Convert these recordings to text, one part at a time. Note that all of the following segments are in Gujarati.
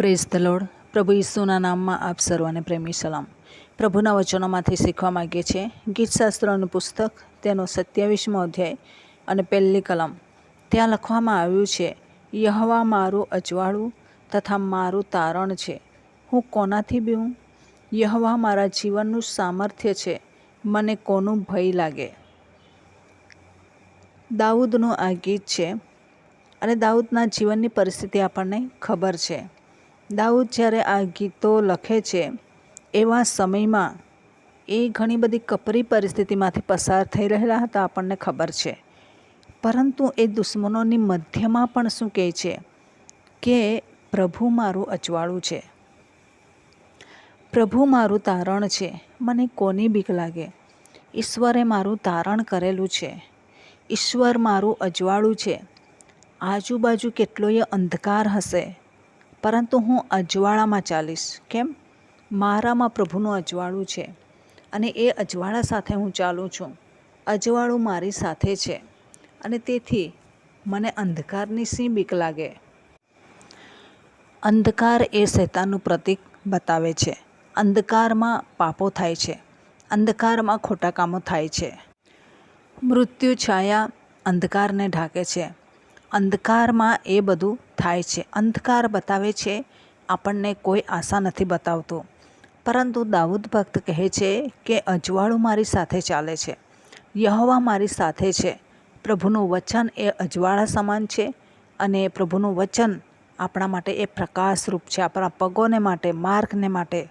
પ્રેઝ ધ પ્રભુ ઈસુના નામમાં આપ સર્વને પ્રેમી સલામ. પ્રભુના વચનોમાંથી શીખવા માગીએ છીએ. ગીતશાસ્ત્રનું પુસ્તક, તેનો સત્યાવીસમો અધ્યાય અને પહેલી કલમ. ત્યાં લખવામાં આવ્યું છે, યહવા મારું અજવાળું તથા મારું તારણ છે. હું કોનાથી બીવું? યહવા મારા જીવનનું સામર્થ્ય છે. મને કોનું ભય લાગે? દાઉદનું આ ગીત છે અને દાઉદના જીવનની પરિસ્થિતિ આપણને ખબર છે. દાઉદ જ્યારે આ ગીતો લખે છે, એવા સમયમાં એ ઘણી બધી કપરી પરિસ્થિતિમાંથી પસાર થઈ રહેલા હતા આપણને ખબર છે. પરંતુ એ દુશ્મનોની મધ્યમાં પણ શું કહે છે કે પ્રભુ મારું અજવાળું છે. પ્રભુ મારું તારણ છે, મને કોની બીક લાગે? ઈશ્વરે મારું તારણ કરેલું છે. ઈશ્વર મારું અજવાળું છે. આજુબાજુ કેટલોય અંધકાર હશે. પરંતુ હું અજવાળામાં ચાલીશ. કેમ? મારામાં પ્રભુનું અજવાળું છે અને એ અજવાળા સાથે હું ચાલું છું. અજવાળું મારી સાથે છે અને તેથી મને અંધકારની સી બીક લાગે. અંધકાર એ શૈતાનનું પ્રતીક બતાવે છે. અંધકારમાં પાપો થાય છે. અંધકારમાં ખોટા કામો થાય છે. મૃત્યુ છાયા અંધકારને ઢાંકે છે. અંધકારમાં એ બધું થાય છે. અંધકાર બતાવે છે, આપણને કોઈ આશા નથી બતાવતું. પરંતુ દાઉદ ભક્ત કહે છે કે, અજવાળું મારી સાથે ચાલે છે. યહવા મારી સાથે છે. પ્રભુનું વચન એ અજવાળા સમાન છે અને પ્રભુનું વચન આપણા માટે એ પ્રકાશરૂપ છે. આપણા પગોને માટે, માર્ગને માટે.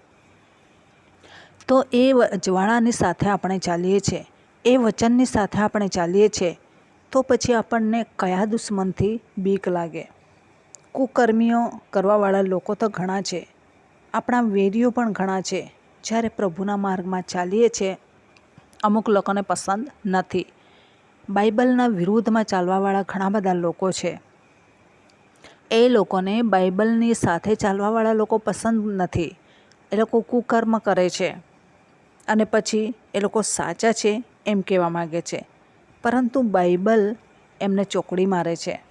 તો એ અજવાળાની સાથે આપણે ચાલીએ છીએ. એ વચનની સાથે આપણે ચાલીએ છીએ. તો પછી આપણને કયા દુશ્મનથી બીક લાગે? કુકર્મીઓ કરવાવાળા લોકો તો ઘણા છે. આપણા વેરીઓ પણ ઘણા છે. જ્યારે પ્રભુના માર્ગમાં ચાલીએ છીએ, અમુક લોકોને પસંદ નથી. બાઇબલના વિરુદ્ધમાં ચાલવાવાળા ઘણા બધા લોકો છે. એ લોકોને બાઇબલની સાથે ચાલવાવાળા લોકો પસંદ નથી. એ લોકો કુકર્મ કરે છે. અને પછી એ લોકો સાચા છે એમ કહેવા માગે છે. પરંતુ બાઇબલ એમને ચોકડી મારે છે.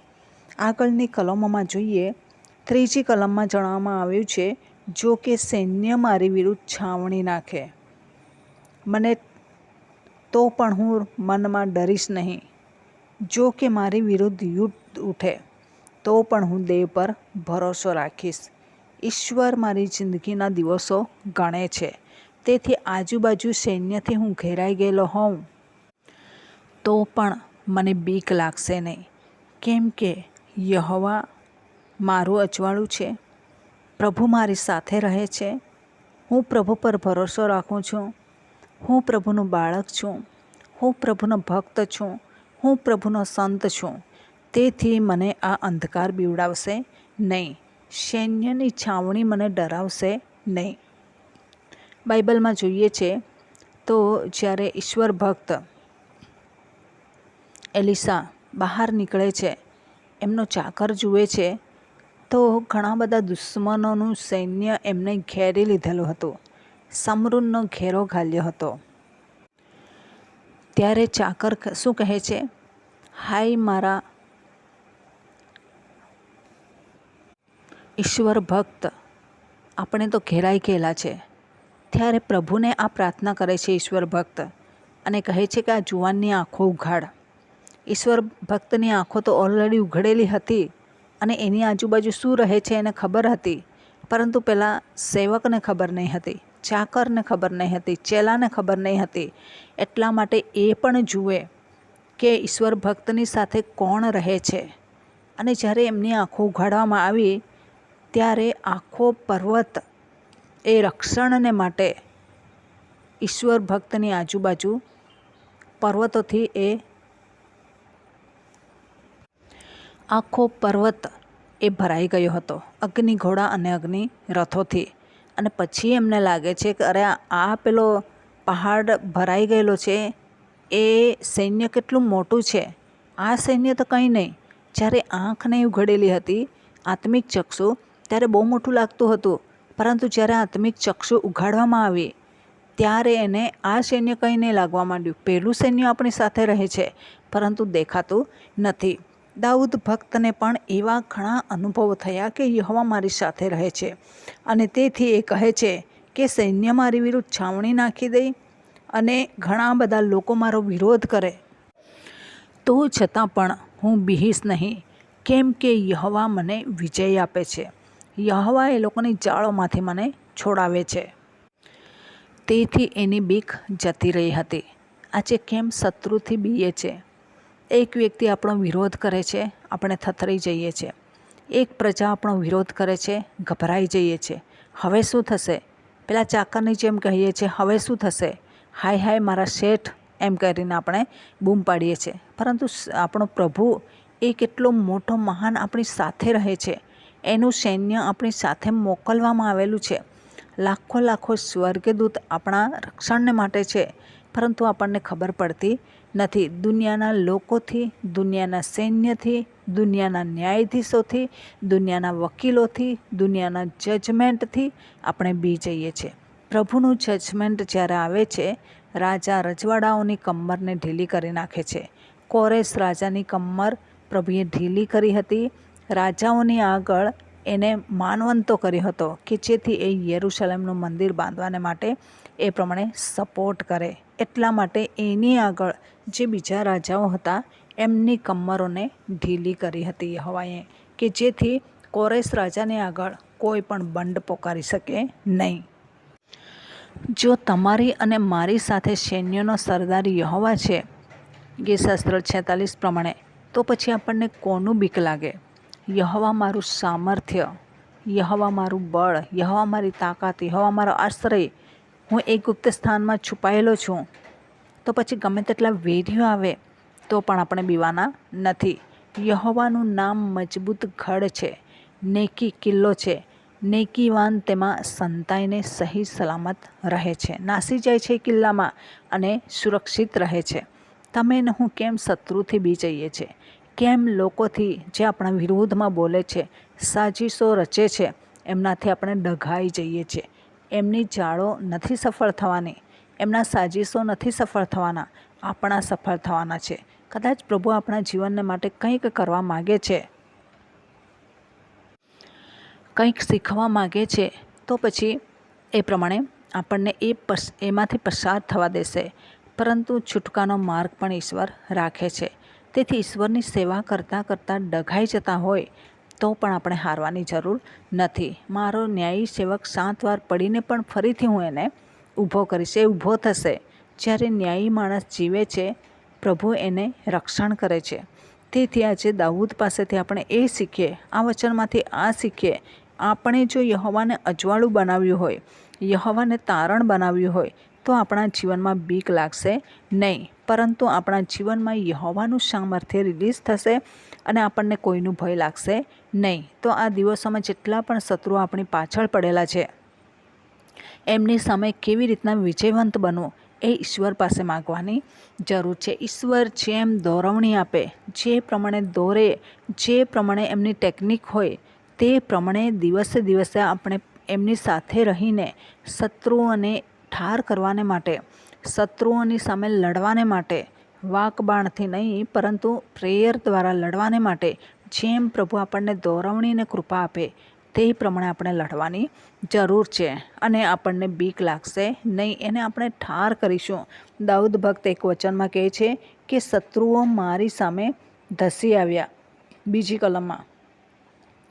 આગળની કલમોમાં જોઈએ, ત્રીજી કલમમાં જણાવવામાં આવ્યું છે, જો કે સૈન્ય મારી વિરુદ્ધ છાવણી નાખે. મને તો પણ હું મનમાં ડરીશ નહીં. જો કે મારી વિરુદ્ધ યુદ્ધ ઉઠે, તો પણ હું દેવ પર ભરોસો રાખીશ. ઈશ્વર મારી જિંદગીના દિવસો ગણે છે. તેથી આજુબાજુ સૈન્યથી હું ઘેરાઈ ગયેલો હોઉં. તો પણ મને બીક લાગશે નહીં. કેમ કે યહવા મારું અજવાળું છે. પ્રભુ મારી સાથે રહે છે. હું પ્રભુ પર ભરોસો રાખું છું. હું પ્રભુનું બાળક છું. હું પ્રભુનો ભક્ત છું. હું પ્રભુનો સંત છું. તેથી મને આ અંધકાર બીવડાવશે નહીં. સૈન્યની છાવણી મને ડરાવશે નહીં. બાઇબલમાં જોઈએ છે, તો જ્યારે ઈશ્વર ભક્ત એલિસા બહાર નીકળે છે, એમનો ચાકર જુએ છે, તો ઘણા બધા દુશ્મનોનું સૈન્ય એમને ઘેરી લીધેલું હતું. સમરૂનનો ઘેરો ઘાલ્યો હતો. ત્યારે ચાકર શું કહે છે? હાય મારા ઈશ્વર ભક્ત, આપણે તો ઘેરાઈ ગયેલા છે. ત્યારે પ્રભુને આ પ્રાર્થના કરે છે ઈશ્વર ભક્ત અને કહે છે કે આ જુવાનની આંખો ઉઘાડ. ઈશ્વર ભક્તની આંખો તો ઓલરેડી ઉઘડેલી હતી અને એની આજુબાજુ શું રહે છે એને ખબર હતી. પરંતુ પેલા સેવકને ખબર નહીં હતી, ચાકરને ખબર નહીં હતી, ચેલાને ખબર નહીં હતી. એટલા માટે એ પણ જુએ કે ઈશ્વર ભક્તની સાથે કોણ રહે છે. અને જ્યારે એમની આંખો ઉઘાડવામાં આવી, ત્યારે આખો પર્વત એ રક્ષણને માટે ઈશ્વર ભક્તની આજુબાજુ પર્વતોથી એ આખો પર્વત એ ભરાઈ ગયો હતો. અગ્નિ ઘોડા અને અગ્નિ રથોથી. અને પછી એમને લાગે છે કે અરે, આ પેલો પહાડ ભરાઈ ગયેલો છે, એ સૈન્ય કેટલું મોટું છે? આ સૈન્ય તો કંઈ નહીં. જ્યારે આંખ નહીં ઉઘડેલી હતી, આત્મિક ચક્ષુ ત્યારે બહુ મોટું લાગતું હતું. પરંતુ જ્યારે આત્મિક ચક્ષુ ઉઘાડવામાં આવી, ત્યારે એને આ સૈન્ય કંઈ નહીં લાગવા માંડ્યું. પહેલું સૈન્ય આપણી સાથે રહે છે, પરંતુ દેખાતું નથી. દાઉદ ભક્તને પણ એવા ઘણા અનુભવો થયા કે યહોવા મારી સાથે રહે છે. અને તેથી એ કહે છે કે સૈન્ય મારી વિરુદ્ધ છાવણી નાખી દઈ અને ઘણા બધા લોકો મારો વિરોધ કરે. તો છતાં પણ હું બિહીશ નહીં, કેમ કે યહવા મને વિજય આપે છે. યહવા એ લોકોની જાળોમાંથી મને છોડાવે છે. તેથી એની બીક જતી રહી હતી. આજે કેમ શત્રુથી બીએ છે? એક વ્યક્તિ આપણો વિરોધ કરે છે, આપણે થથરી જઈએ છીએ. એક પ્રજા આપણો વિરોધ કરે છે, ગભરાઈ જઈએ છીએ. હવે શું થશે? પેલા ચાકરની જેમ કહીએ છીએ, હવે શું થશે? હાય હાય, મારા શેઠ, એમ કરીને આપણે બૂમ પાડીએ છીએ. પરંતુ આપણો પ્રભુ એ કેટલો મોટો મહાન આપણી સાથે રહે છે. એનું સૈન્ય આપણી સાથે મોકલવામાં આવેલું છે. લાખો લાખો સ્વર્ગદૂત આપણા રક્ષણને માટે છે. પરંતુ આપણને ખબર પડતી નથી. દુનિયાના લોકોથી, દુનિયાના સૈન્યથી, દુનિયાના ન્યાયાધીશોથી, દુનિયાના વકીલોથી, દુનિયાના જજમેન્ટથી આપણે બી જઈએ છીએ. પ્રભુનું જજમેન્ટ જ્યારે આવે છે, રાજા રજવાડાઓની કમરને ઢીલી કરી નાખે છે. કોરેશ રાજાની કમર પ્રભુએ ઢીલી કરી હતી. રાજાઓની આગળ એને માનવંતો કર્યો હતો કે જેથી એ યરુશલેમનું મંદિર બાંધવાને માટે એ પ્રમાણે સપોર્ટ કરે. એટલા માટે એની આગળ જે બીજા રાજાઓ હતા, એમની કમરોને ઢીલી કરી હતી હવાએ કે જેથી કોરેશ રાજાને આગળ કોઈ પણ બંડ પોકારી શકે નહીં. જો તમારી અને મારી સાથે સૈન્યનો સરદાર યહોવા છે ગીતશાસ્ત્ર છેતાલીસ પ્રમાણે, તો પછી આપણને કોનું બીક લાગે? યહવા મારું સામર્થ્ય, યહવા મારું બળ, યહવા મારી તાકાત, યહવા મારો આશ્રય. હું એક ગુપ્ત સ્થાનમાં છુપાયેલો છું. તો પછી ગમે તેટલા વેરીઓ આવે, તો પણ આપણે બીવાના નથી. યહોવાનું નામ મજબૂત ઘડ છે, નેકી કિલ્લો છે. નેકીવાન તેમાં સંતાઈને સહી સલામત રહે છે. નાસી જાય છે કિલ્લામાં અને સુરક્ષિત રહે છે. તમે હું કેમ શત્રુથી બી જઈએ છીએ? કેમ લોકોથી જે આપણા વિરોધમાં બોલે છે, સાજીશો રચે છે, એમનાથી આપણે ડઘાઈ જઈએ છીએ. એમની જાળો નથી સફળ થવાની, એમના સાજીશો નથી સફળ થવાના, આપણા સફળ થવાના છે. કદાચ પ્રભુ આપણા જીવનને માટે કંઈક કરવા માગે છે. કંઈક શીખવા માગે છે, તો પછી એ પ્રમાણે આપણને એ પસ, એમાંથી પસાર થવા દેશે. પરંતુ છૂટકાનો માર્ગ પણ ઈશ્વર રાખે છે. તેથી ઈશ્વરની સેવા કરતાં કરતાં ડઘાઈ જતા હોય, તો પણ આપણે હારવાની જરૂર નથી. મારો ન્યાયી સેવક સાત વાર પડીને પણ ફરીથી હું એને ઊભો કરીશ. એ ઊભો થશે. જ્યારે ન્યાયી માણસ જીવે છે, પ્રભુ એને રક્ષણ કરે છે. તેથી આજે દાઉદ પાસેથી આપણે એ શીખીએ, આ વચનમાંથી આ શીખીએ, આપણે જો યહોવાને અજવાળું બનાવ્યું હોય, યહોવાને તારણ બનાવ્યું હોય, તો આપણા જીવનમાં બીક લાગશે નહીં. પરંતુ આપણા જીવનમાં યહોવાનું સામર્થ્ય રિલીઝ થશે અને આપણને કોઈનું ભય લાગશે નહીં. તો આ દિવસોમાં જેટલા પણ શત્રુઓ આપણી પાછળ પડેલા છે, એમની સામે કેવી રીતના વિજયવંત બનવું, એ ઈશ્વર પાસે માગવાની જરૂર છે. ઈશ્વર જેમ દોરવણી આપે, જે પ્રમાણે દોરે, જે પ્રમાણે એમની ટેકનિક હોય, તે પ્રમાણે દિવસે દિવસે આપણે એમની સાથે રહીને શત્રુઓને ઠાર કરવાને માટે શત્રુઓની સામે લડવાને માટે, વાકબાણથી નહીં, પરંતુ પ્રેયર દ્વારા લડવાને માટે જેમ પ્રભુ આપણને દોરવણીને કૃપા આપે, તે પ્રમાણે આપણે લડવાની જરૂર છે અને આપણને બીક લાગશે નહીં. એને આપણે ઠાર કરીશું. દાઉદ ભક્ત એક વચનમાં કહે છે કે, શત્રુઓ મારી સામે ધસી આવ્યા. બીજી કલમમાં,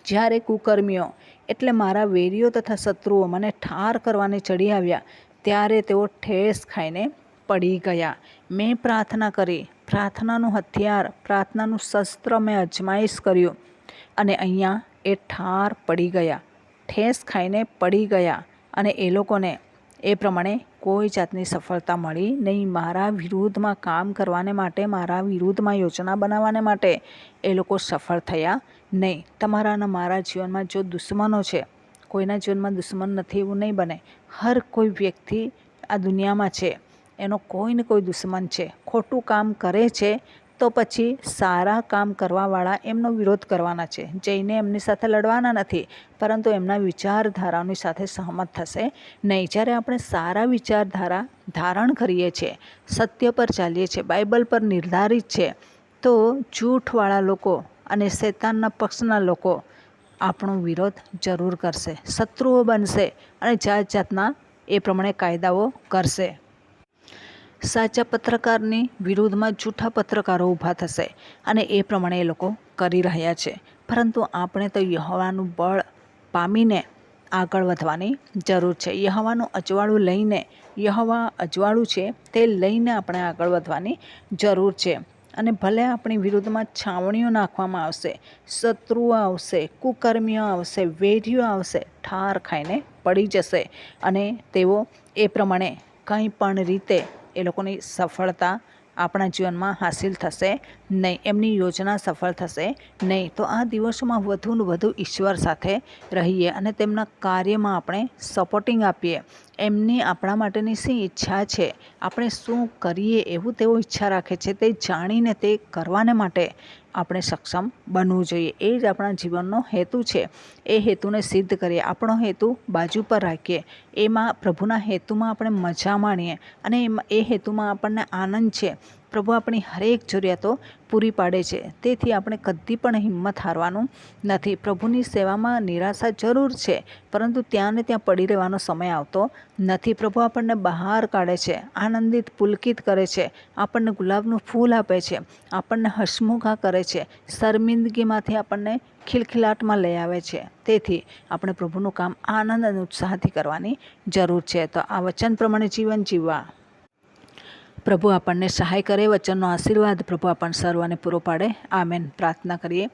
જ્યારે કુકર્મીઓ, એટલે મારા વેરીઓ તથા શત્રુઓ મને ઠાર કરવાને ચડી આવ્યા ત્યારે તેઓ ઠેસ ખાઈને પડી ગયા. મેં પ્રાર્થના કરી. પ્રાર્થનાનું હથિયાર, પ્રાર્થનાનું શસ્ત્ર મેં અજમાઈશ કર્યું અને અહીંયા એ ઠાર પડી ગયા. ઠેસ ખાઈને પડી ગયા અને એ લોકોને એ પ્રમાણે કોઈ જાતની સફળતા મળી નહીં. મારા વિરુદ્ધમાં કામ કરવાને માટે, મારા વિરુદ્ધમાં યોજના બનાવવાને માટે એ લોકો સફળ થયા નહીં. તમારા અને મારા જીવનમાં જો દુશ્મનો છે કોઈના જીવનમાં દુશ્મન નથી, એવું નહીં બને. હર કોઈ વ્યક્તિ આ દુનિયામાં છે. એનો કોઈ ને કોઈ દુશ્મન છે. ખોટું કામ કરે છે તો પછી સારા કામ કરવાવાળા એમનો વિરોધ કરવાના છે. જઈને એમની સાથે લડવાના નથી, પરંતુ એમના વિચારધારાની સાથે સહમત થશે નહીં. જ્યારે આપણે સારા વિચારધારા ધારણ કરીએ છીએ, સત્ય પર ચાલીએ છીએ, બાઇબલ પર નિર્ધારિત છે, તો જૂઠવાળા લોકો અને શેતાનના પક્ષના લોકો આપણો વિરોધ જરૂર કરશે. શત્રુઓ બનશે અને જાત જાતના એ પ્રમાણે કાયદાઓ કરશે. સાચા પત્રકારની વિરુદ્ધમાં જૂઠા પત્રકારો ઊભા થશે અને એ પ્રમાણે એ લોકો કરી રહ્યા છે. પરંતુ આપણે તો યહવાનું બળ પામીને આગળ વધવાની જરૂર છે. યહવાનું અજવાળું લઈને, યહવા અજવાળું છે તે લઈને આપણે આગળ વધવાની જરૂર છે. અને ભલે આપણી વિરુદ્ધમાં છાવણીઓ નાખવામાં આવશે, શત્રુઓ આવશે, કુકર્મીઓ આવશે વેઢીઓ આવશે, ઠાર ખાઈને પડી જશે. અને તેઓ એ પ્રમાણે કંઈ પણ રીતે એ લોકોની સફળતા આપણા જીવનમાં હાસિલ થશે નહીં, એમની યોજના સફળ થશે નહીં. તો આ દિવસોમાં વધુને વધુ ઈશ્વર સાથે રહીએ અને તેમના કાર્યમાં આપણે સપોર્ટિંગ આપીએ. એમની આપણા માટેની શી ઈચ્છા છે? આપણે શું કરીએ? એવું તેઓ ઈચ્છા રાખે છે તે જાણીને તે કરવાને માટે. આપણે સક્ષમ બનવું જોઈએ. એ જ આપણા જીવનનો હેતુ છે. એ હેતુને સિદ્ધ કરીએ. આપણો હેતુ બાજુ પર રાખીએ. એમાં પ્રભુના હેતુમાં આપણે મજા માણીએ અને એમાં, એ હેતુમાં આપણને આનંદ છે. પ્રભુ આપણી હરેક જરૂરિયાતો પૂરી પાડે છે. તેથી આપણે કદી પણ હિંમત હારવાનું નથી. પ્રભુની સેવામાં નિરાશા જરૂર છે, પરંતુ ત્યાં ને ત્યાં પડી રહેવાનો સમય આવતો નથી. પ્રભુ આપણને બહાર કાઢે છે, આનંદિત, પુલકિત કરે છે, આપણને ગુલાબનું ફૂલ આપે છે, આપણને હસમુખા કરે છે, શર્મિંદગીમાંથી આપણને ખિલખિલાટમાં લઈ આવે છે. તેથી આપણે પ્રભુનું કામ આનંદ અને ઉત્સાહથી કરવાની જરૂર છે. તો આ વચન પ્રમાણે જીવન જીવવા. પ્રભુ આપણને સહાય કરે, વચનનો આશીર્વાદ પ્રભુ આપણને સર્વને પૂરો પાડે. આમેન. પ્રાર્થના કરીએ.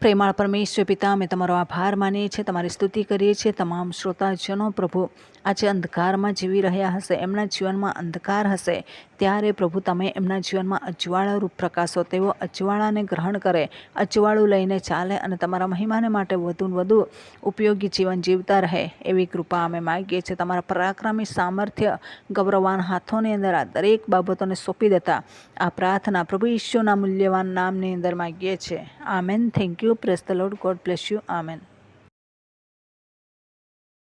પ્રેમાળ પરમેશ્વર પિતા, અમે તમારો આભાર માનીએ છીએ, તમારી સ્તુતિ કરીએ છીએ. તમામ શ્રોતાજનો પ્રભુ આજે અંધકારમાં જીવી રહ્યા હશે, એમના જીવનમાં અંધકાર હશે. ત્યારે પ્રભુ તમે એમના જીવનમાં અજવાળા રૂપ પ્રકાશો, તેઓ અજવાળાને ગ્રહણ કરે, અજવાળું લઈને ચાલે અને તમારા મહિમાને માટે વધુ વધુ ઉપયોગી જીવન જીવતા રહે એવી કૃપા અમે માગીએ છીએ. તમારા પરાક્રમી સામર્થ્ય ગૌરવાન હાથોની અંદર આ દરેક બાબતોને સોંપી દેતા આ પ્રાર્થના પ્રભુ ઈશ્વરના મૂલ્યવાન નામની અંદર માગીએ છીએ. Amen. Thank you praise the lord god bless you amen